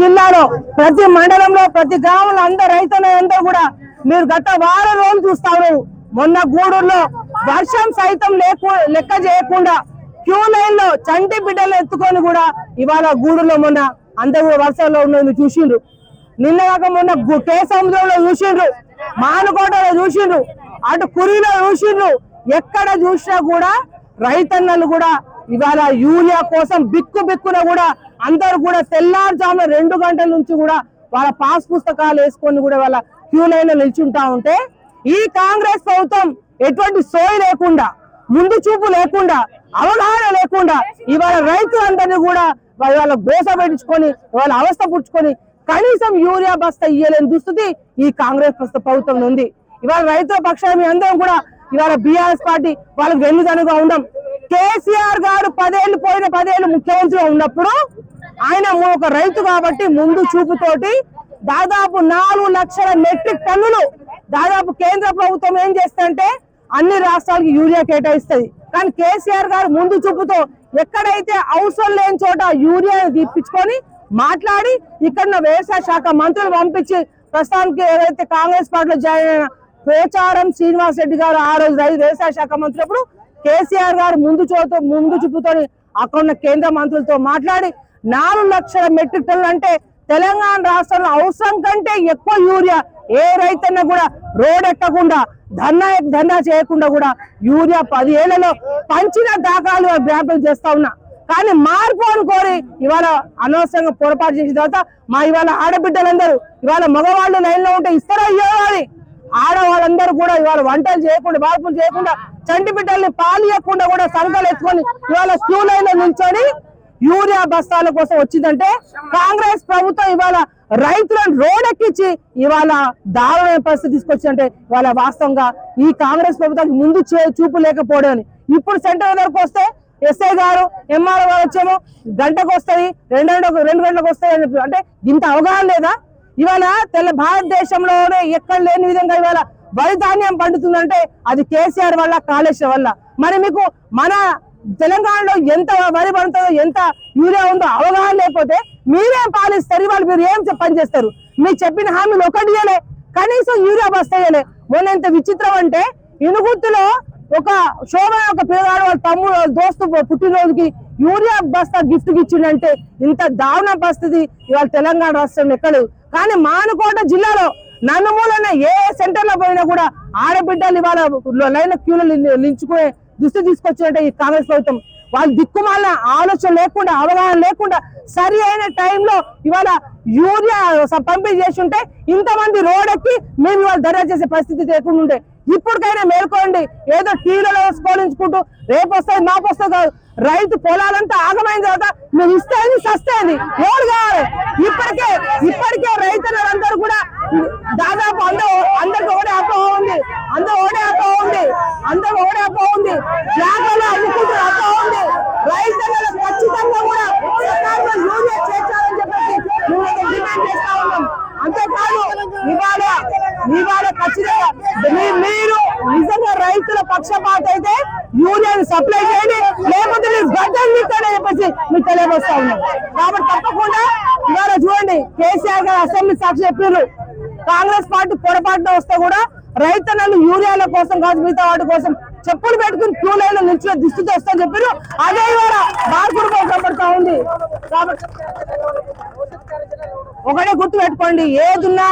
జిల్లాలో ప్రతి మండలంలో ప్రతి గ్రామంలో అందరు రైతులందరూ కూడా మీరు గత వారం రోజులు చూస్తారు మొన్న గూడూరులో వర్షం సైతం లేకు లెక్క చేయకుండా క్యూ లైన్లో చంటి బిడ్డలు ఎత్తుకొని కూడా ఇవాళ గూడూరులో మొన్న అందరూ కూడా వర్షంలో ఉన్నది చూసిండ్రు. నిన్న కాక మొన్న కేసముద్రంలో చూసిండ్రు మానుకోటలో చూసిండ్రు అటు కురిలో చూసిండ్రు. ఎక్కడ చూసినా కూడా రైతన్నలు కూడా ఇవాళ యూరియా కోసం బిక్కు బిక్కున కూడా అందరూ కూడా తెల్లారుజామున రెండు గంటల నుంచి కూడా వాళ్ళ పాస్ పుస్తకాలు వేసుకొని కూడా వాళ్ళ క్యూ లైన్లో నిల్చుంటా ఉంటే ఈ కాంగ్రెస్ ప్రభుత్వం ఎటువంటి సోయి లేకుండా ముందు చూపు లేకుండా అవగాహన లేకుండా ఇవాళ రైతులందరినీ కూడా వాళ్ళ గోస పెట్టించుకొని వాళ్ళ అవస్థ పుచ్చుకొని కనీసం యూరియా బస్తా ఇయ్యలేని దుస్థితి ఈ కాంగ్రెస్ ప్రభుత్వం ఉంది. ఇవాళ రైతుల పక్షాన్ని అందరం కూడా ఇవాళ బీఆర్ఎస్ పార్టీ వాళ్ళకి వెన్నుదనుగా ఉండం. కేసీఆర్ గారు పదేళ్ళు పోయిన పదేళ్ళు ముఖ్యమంత్రిగా ఉన్నప్పుడు ఆయన ఒక రైతు కాబట్టి ముందు చూపుతోటి దాదాపు నాలుగు లక్షల మెట్రిక్ టన్నులు దాదాపు కేంద్ర ప్రభుత్వం ఏం చేస్తుందంటే అన్ని రాష్ట్రాలకి యూరియా కేటాయిస్తుంది. కానీ కేసీఆర్ గారు ముందు చూపుతో ఎక్కడైతే అవసరం లేని చోట యూరియా తీపించుకొని మాట్లాడి ఇక్కడ ఉన్న వ్యవసాయ శాఖ మంత్రులు పంపించి ప్రస్తుతానికి ఏదైతే కాంగ్రెస్ పార్టీలో జాయిన్ అయిన పోచారం శ్రీనివాస్ రెడ్డి గారు ఆ రోజు రైతు వ్యవసాయ శాఖ మంత్రి అప్పుడు కేసీఆర్ గారు ముందు చూపుతో ముందు చూపుతో అక్కడ ఉన్న కేంద్ర మంత్రులతో మాట్లాడి నాలుగు లక్షల మెట్రిక్ టన్నులు అంటే తెలంగాణ రాష్ట్రంలో అవసరం కంటే ఎక్కువ యూరియా ఏ రైతన్నా కూడా రోడ్ ఎక్కకుండా ధర్నా ధర్నా చేయకుండా కూడా యూరియా పదిహేళ్ళలో పంచిన దాఖలు జ్ఞాపకం చేస్తా ఉన్నా. కానీ మార్పు అని కోరి ఇవాళ అనవసరంగా పొరపాటు చేసిన తర్వాత మా ఇవాళ ఆడబిడ్డలందరూ ఇవాళ మగవాళ్ళు లైన్లో ఉంటే ఇస్తారా ఇవ్వాలి ఆడవాళ్ళందరూ కూడా ఇవాళ వంటలు చేయకుండా మార్పులు చేయకుండా చంటి బిడ్డల్ని పాలు ఇవ్వకుండా కూడా సంఘాలు ఎత్తుకొని ఇవాళ క్యూ లైన్లో నిల్చొని యూరియా బస్తాల కోసం వచ్చిందంటే కాంగ్రెస్ ప్రభుత్వం ఇవాళ రైతులను రోడెక్కించి ఇవాళ దారుణమైన పరిస్థితి తీసుకొచ్చిందంటే ఇవాళ వాస్తవంగా ఈ కాంగ్రెస్ ప్రభుత్వానికి ముందు చే- చూపు లేకపోవడం అని. ఇప్పుడు సెంటర్ దగ్గరకు వస్తే ఎస్ఐ గారు ఎంఆర్ఓ గారు వచ్చేమో గంటకు వస్తుంది రెండు గంటలకు రెండు గంటలకు వస్తాయి అంటే ఇంత అవగాహన లేదా ఇవాళ తెల్ల భారతదేశంలోనే ఎక్కడ లేని విధంగా ఇవాళ వరి ధాన్యం పండుతుందంటే అది కేసీఆర్ వల్ల కాళేశ్వరం వల్ల మరి మీకు మన తెలంగాణలో ఎంత వరి పండుతుందో ఎంత యూరియా ఉందో అవగాహన లేకపోతే మీరేం పాలిస్తారు? వాళ్ళు మీరు ఏం పని చేస్తారు? మీరు చెప్పిన హామీలు ఒకటి ఇయ్యలే. కనీసం యూరియా బస్తాయలే మొన్న ఎంత విచిత్రం అంటే ఇనుగుత్తులో ఒక శోభ ఒక పిల్లగాడు వాళ్ళ తమ్ముడు వాళ్ళ దోస్తు పుట్టినరోజుకి యూరియా బస్తా గిఫ్ట్ ఇచ్చిండంటే ఇంత దారుణ పరిస్థితి ఇవాళ తెలంగాణ రాష్ట్రం ఎక్కడు కానీ మానుకోట జిల్లాలో నన్నుమూలన ఏ సెంటర్లో పోయినా కూడా ఆడబిడ్డలు ఇవాళ లైన్ క్యూలో నిలించుకునే దృష్టి తీసుకొచ్చినట్టే ఈ కాంగ్రెస్ ప్రభుత్వం. వాళ్ళు దిక్కుమాల ఆలోచన లేకుండా అవగాహన లేకుండా సరి అయిన టైంలో ఇవాళ యూరియా పంపిణీ చేసి ఉంటే ఇంతమంది రోడ్ ఎక్కి మేము ఇవాళ ధర చేసే పరిస్థితి లేకుండా ఉండే. ఇప్పటికైనా మేల్కోండి ఏదో టీవీలలో స్కోలించుకుంటూ రేపు వస్తుంది మాపు వస్తుంది కాదు. రైతు పొలాలంతా ఆగమైన తర్వాత మేము ఇస్తేది సస్తేది. ఎవరు కావాలి. ఇప్పటికే ఇప్పటికే రైతులందరూ కూడా దాదాపు అందరూ అందరికి ఓడే అపోహ ఉంది. అందరూ ఓడే అంత కూడా అందరూ ఓడే అపోహ ఉంది. జాగాలో అమ్ముకుంటున్న ఉంది. రైతులను ఖచ్చితంగా కూడా సకాలంలో యూనియన్ చేర్చాలని చెప్పేసి మేము డిమాండ్ చేస్తా ఉన్నాం. అంతేకాదు ఇవాళ ఇవాళ ఖచ్చితంగా మీరు నిజంగా రైతుల పక్షపాత అయితే యూనియన్ సప్లై చేయండి. లేకపోతే మీరు గడ్డలు తీస్తాడని చెప్పేసి మీకు తెలియపరుస్తా ఉన్నాం. కాబట్టి తప్పకుండా ఇవాళ చూడండి కేసీఆర్ గారు అసెంబ్లీ సాక్షి చెప్పారు కాంగ్రెస్ పార్టీ పొరపాటున వస్తే కూడా రైతన్నలు యూరియాల కోసం కాదు మిగతా వాటి కోసం చెప్పులు పెట్టుకుని క్యూ లైన్లో నిల్చునే దుస్థితి వస్తుందని చెప్పారు అదే ఇవాళ మార్పుడు కనబడతా ఉంది. కాబట్టి ఒకటే గుర్తు పెట్టుకోండి. ఏదున్నా